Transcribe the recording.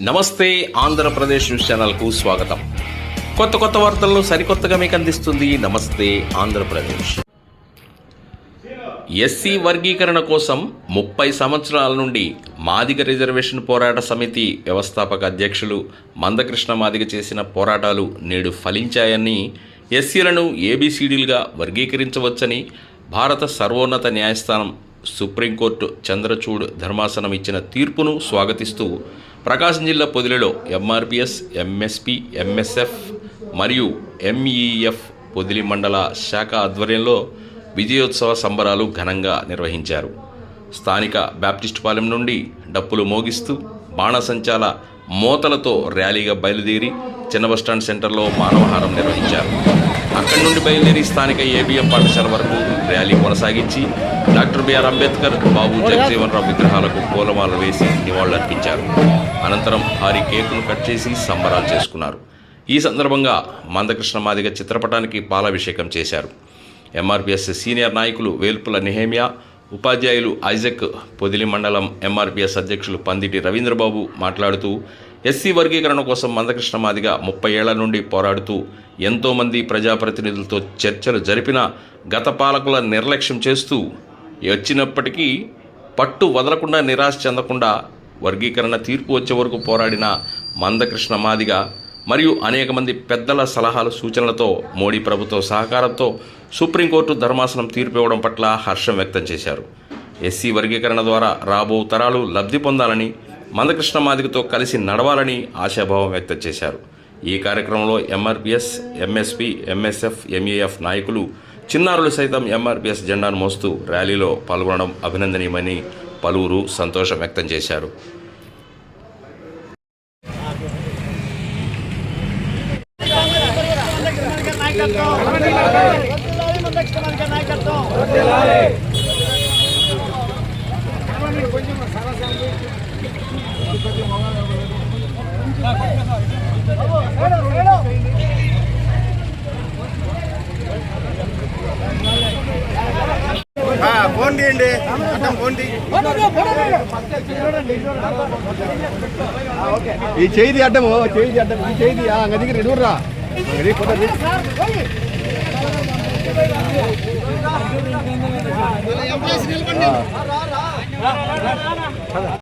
నమస్తే ఆంధ్రప్రదేశ్ న్యూస్ ఛానల్కు స్వాగతం. కొత్త కొత్త వార్తలను సరికొత్తగా మీకు అందిస్తుంది నమస్తే ఆంధ్రప్రదేశ్. ఎస్సీ వర్గీకరణ కోసం ముప్పై సంవత్సరాల నుండి మాదిగ రిజర్వేషన్ పోరాట సమితి వ్యవస్థాపక అధ్యక్షులు మందకృష్ణ మాదిగ చేసిన పోరాటాలు నేడు ఫలించాయని ఎస్సీలను ఏబీసీడీలుగా వర్గీకరించవచ్చని భారత సర్వోన్నత న్యాయస్థానం సుప్రీంకోర్టు చంద్రచూడ్ ధర్మాసనం ఇచ్చిన తీర్పును స్వాగతిస్తూ ప్రకాశం జిల్లా పొదిలిలో ఎంఆర్పిఎస్ ఎంఎస్పి ఎంఎస్ఎఫ్ మరియు ఎంఈఎఫ్ పొదిలి మండల శాఖ ఆధ్వర్యంలో విజయోత్సవ సంబరాలు ఘనంగా నిర్వహించారు. స్థానిక బ్యాప్టిస్ట్ పాలెం నుండి డప్పులు మోగిస్తూ బాణసంచాల మోతలతో ర్యాలీగా బయలుదేరి చిన్న బస్టాండ్ సెంటర్లో మానవహారం నిర్వహించారు. నుండి బయలుదేరి స్థానిక ఏబిఎం పాఠశాల వరకు ర్యాలీ కొనసాగించి doctor B R Ambedkar Babu Jagjivan Rao విగ్రహాలకు పూలమాలలు వేసి నివాళులర్పించారు అనంతరం భారీ కేకును కట్ చేసి సంబరాలు చేసుకున్నారు. ఈ సందర్భంగా మందకృష్ణ మాదిగ చిత్రపటానికి పాలాభిషేకం చేశారు. ఎంఆర్పిఎస్ సీనియర్ నాయకులు వేల్పుల నిహేమియా ఉపాధ్యాయులు ఐజక్ పొదిలి మండలం ఎంఆర్పిఎస్ అధ్యక్షులు పందిటి రవీంద్రబాబు మాట్లాడుతూ ఎస్సీ వర్గీకరణ కోసం మందకృష్ణ మాదిగ ముప్పై ఏళ్ళ నుండి పోరాడుతూ ఎంతోమంది ప్రజాప్రతినిధులతో చర్చలు జరిపిన గత పాలకుల నిర్లక్ష్యం చేస్తూ వచ్చినప్పటికీ పట్టు వదలకుండా నిరాశ చెందకుండా వర్గీకరణ తీర్పు వచ్చే వరకు పోరాడిన మందకృష్ణ మాదిగ మరియు అనేక మంది పెద్దల సలహాలు సూచనలతో మోడీ ప్రభుత్వ సహకారంతో సుప్రీంకోర్టు ధర్మాసనం తీర్పు ఇవ్వడం పట్ల హర్షం వ్యక్తం చేశారు. ఎస్సీ వర్గీకరణ ద్వారా రాబో తరాలు లబ్ధి పొందాలని మందకృష్ణ మాదిగతో కలిసి నడవాలని ఆశాభావం వ్యక్తం చేశారు. ఈ కార్యక్రమంలో ఎంఆర్పిఎస్ ఎంఎస్పి ఎంఎస్ఎఫ్ ఎంఏఎఫ్ నాయకులు చిన్నారులు సైతం ఎంఆర్పిఎస్ జెండాను మోస్తూ ర్యాలీలో పాల్గొనడం అభినందనీయమని పలువురు సంతోషం వ్యక్తం చేశారు. ఆ, ఫోన్ తీయండి. ఈ చేయి అడ్డము చేయి అడ్డం ఈ చేయి అంగదికి రెడూర్రా అంగది ఫోటో.